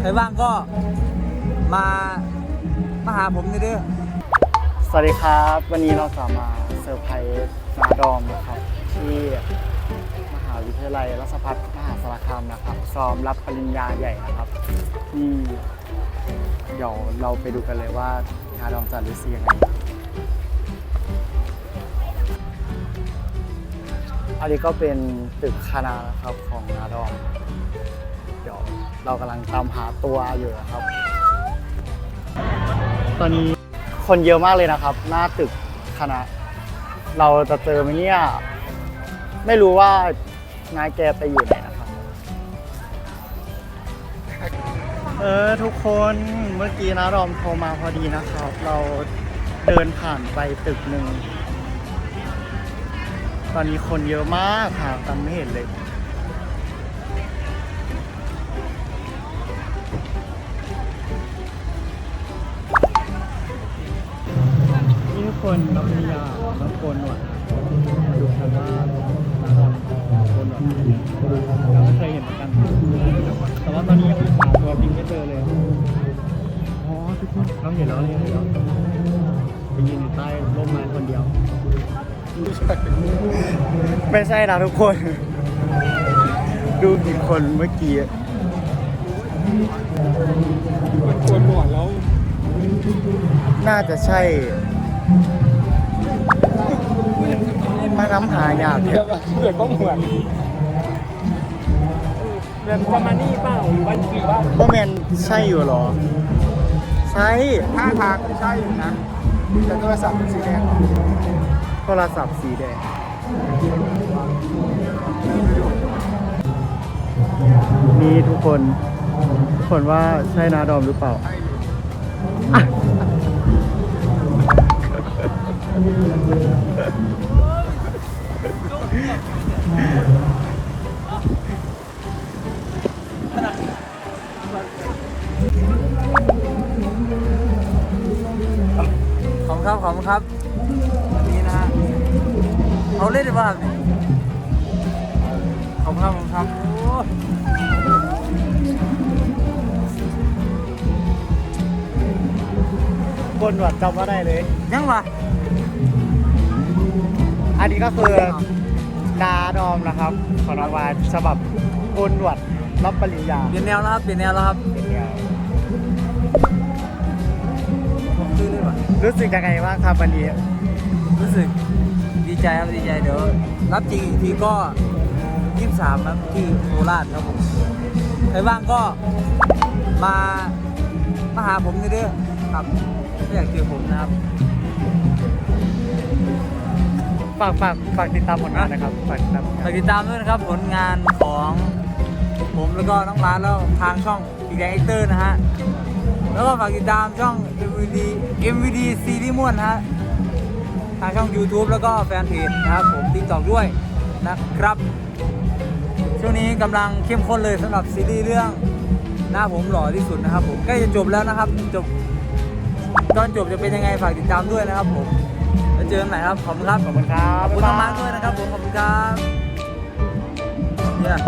ใครว่างก็มามาหาผมนี่เด้อสวัสดีครับ วันนี้เราจะมาเซอร์ไพรส์นาดอมนะครับที่มหาวิทยาลัยรัชภัฏมหาสารคามนะครับซ้อมรับปริญญาใหญ่นะครับที่เดี๋ยวเราไปดูกันเลยว่านาดอมจะรู้สึกยังไงอันนี้ก็เป็นตึกคณะนะครับของนาดอม เรากำลังตามหาตัวอยู่นะครับ ตอนนี้คนเยอะมากเลยนะครับ หน้าตึกคณะ เราจะเจอไหมเนี่ย ไม่รู้ว่านายแกไปอยู่ไหนนะครับ เออทุกคนเมื่อกี้นะรอมโทรมาพอดีนะครับ เราเดินผ่านไปตึกหนึ่ง ตอนนี้คนเยอะมากหากันไม่เห็นเลย คนรับปริญญาแล้วโกนหนวดมาดูกันว่านาดอมโกนหนวดเราไม่เคยเห็นเหมือนกัน แต่ว่าตอนนี้ยังหาตัวจริงไม่เจอเลย อ๋อทุกคนเราเห็นแล้วเราเห็นแล้วไปยืนอยู่ใต้ร่มไม้คนเดียว ไม่ใช่นะทุกคน ดูกี่คนเมื่อกี้มันควรหนวดแล้ว น่าจะใช่ มาน้ำหายากเนี่ยเกิดก็เหมือนเรียนประมาณนี้เปล่าหรือว่าหรือว่าว่าแมนใช่อยู่เหรอ ใช่ท่าทางใช่อยู่นะแต่โทรศัพท์เป็นสีแดงโทรศัพท์สีแดงนี่ทุกคน ทุกคนว่าใช่นาดอมหรือเปล่าอะ ขอบคุณครับ ขอบคุณครับนี่นะฮะเอาเล่นดีกว่าขอบคุณครับขอบคุณครับโอ้บนหนวดจำว่าได้เลย ยังวะ อันนี้ก็คือนาดอมนะครับของรางวัลฉบับโกนหนวดรับปริญญาเปลี่ยนแนวแล้วครับเปลี่ยนแนวแล้วครับเป็นไงผมซื้อเลยว่ะรู้สึกยังไงบ้างครับวันนี้รู้สึกดีใจครับดีใจเดี๋ยวรับจริงอีกทีก็ยี่สิบสามครับที่โคราชครับผมใครว่างก็มามาหาผมนี่เด้อครับถ้าอยากเจอผมนะครับ ฝากฝากฝากติดตามผลงานนะครับฝากติดตามผลงาฝานกติดตามด้วยนะครับผลงานของผมแล้วก็น้องร้านแล้วทางช่องอีกแดงเอ็กเตอร์นะฮะ แล้วก็ฝากติดตามช่อง MVD MVD ซีรีส์ม่วนนะฮะ ทางช่อง YouTube แล้วก็แฟนเพจนะครับผม TikTok ด้วยนะครับ ช่วงนี้กำลังเข้มข้นเลยสำหรับซีรีส์เรื่องหน้าผมหล่อที่สุดนะครับผมใกล้จะจบแล้วนะครับจบตอนจบจะเป็นยังไงฝากติดตามด้วยนะครับผม เจอกันใหม่ครับ ขอบคุณครับ ขอบคุณครับ ขอบคุณมากๆด้วยนะครับผม ขอบคุณครับเนี่ย